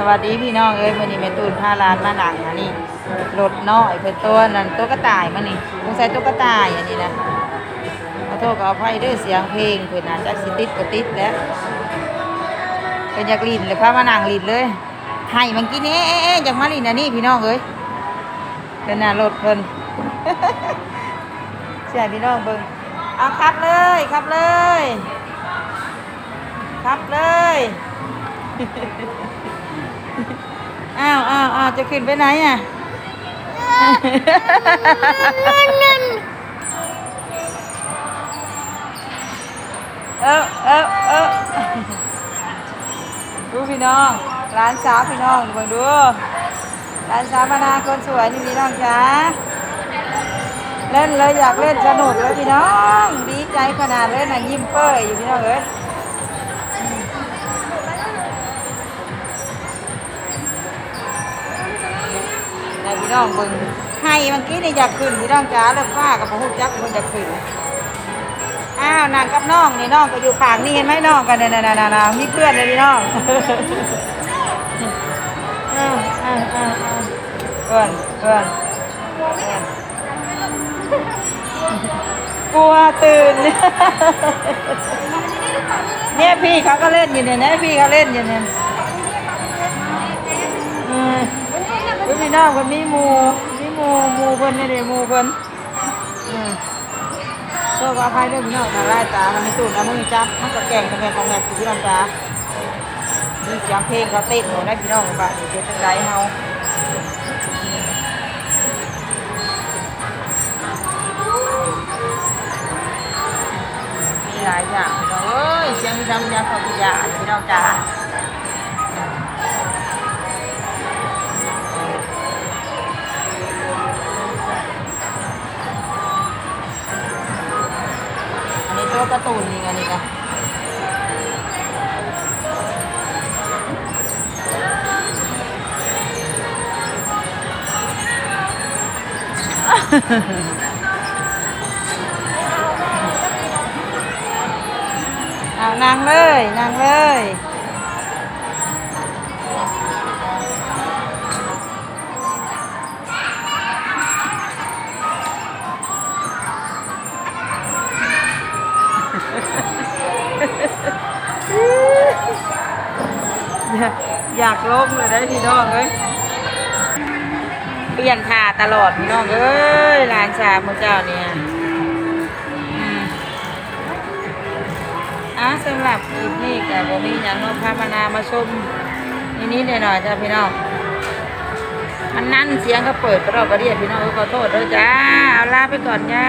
สวัสดีพี่น้องเอ้ยมื้อนี้แม่ตูนพาหลานมาหนังอันนี้รถน้อยเพิ่นตัวนั่นตัวกระต่ายมานี่สงสัยตัวกระต่ายอันนี้นะขอโทษขออภัยด้อเสียงเพลงเพิ่อนอาจจะสิติดบ่ติดแล้วเพิ่นอยากลินเลยพามานังลินเลยให้มันกินเอ๊ะเอ๊ะเอ๊ะอยากมาลินอันนี้พี่น้องเอ้ยเพิ่นน่ะรถเพิ่นใช่พี่น้องเบิ่งเอาขับเลยขับเลยขับเลย อ้าวอ้าวอ้าวจะขึ้นไปไหนอะเออเออเออดูพี่น้องร้านสาวพี่น้องเบิ่งดูร้านสาวมานาคนสวยนี่พี่น้องจ้าเล่นเลยอยากเล่นสนุกเลยพี่น้อง ดีใจขนาดเล่นน่ะยิ้มเป้ยอยู่พี่น้องเอ้ยะพี่น้องเบิ่งให้เมื่อกี้นี่อยากขึ้นพี่น้องจ๋าเริ่มฟ้ากับพระหุจักมันอยากขึ้นอ้าวนางกับน้องนี่น้องก็อยู่ขางนี่เห็นไหมน้องกันเนี่ยน่ะๆๆมีเพื่อนเลยพี่น้องอ้าวอ้าวอ้าวเพื่อนเพื่อนเพื่อนกลัวตื่นเนี่ยพี่เขาก็เล่นอยู่เนี่ยนะพี่เขาเล่นอยู่เนี่ย เออเฮ้ยพี่น้องคนนี้หมูนี่หมูหมูเพิ่นนี่เด้หมูเพิ่นอืมก็ว่าภายเรื่องพี่น้องทางไล่ตาทำให้ตูดนะมึงจับมันก็แก่งทำไมของแม่พี่น้องจ้ามีเสียงเพลงเขาเต้นหนูได้พี่น้องป่ะเดี๋ยวจะได้เฮามีหลายอย่างพี่น้องเอ้ยเสียงมีทำยาเขอบยาพี่น้องจ้า ตัวการ์ตูนนี่ไงนี่ไงเอานางเลยนางเลยอย อยากล้มเลยได้พี่น้องเอ้ยเปลี่ยนท่าตลอดพี่น้องเอ้ยหลานสาวมือเจ้าเนี่ยอะสำหรับคลิปนี้กับผมมีอย่างน้องพามานามาชมนิดๆหน่อยๆจ้าพี่น้องมันนั่นเสียงเขาเปิดกระรอกกระเดียดพี่น้องขอโทษด้วยจ้าเอาลาไปก่อนจ้า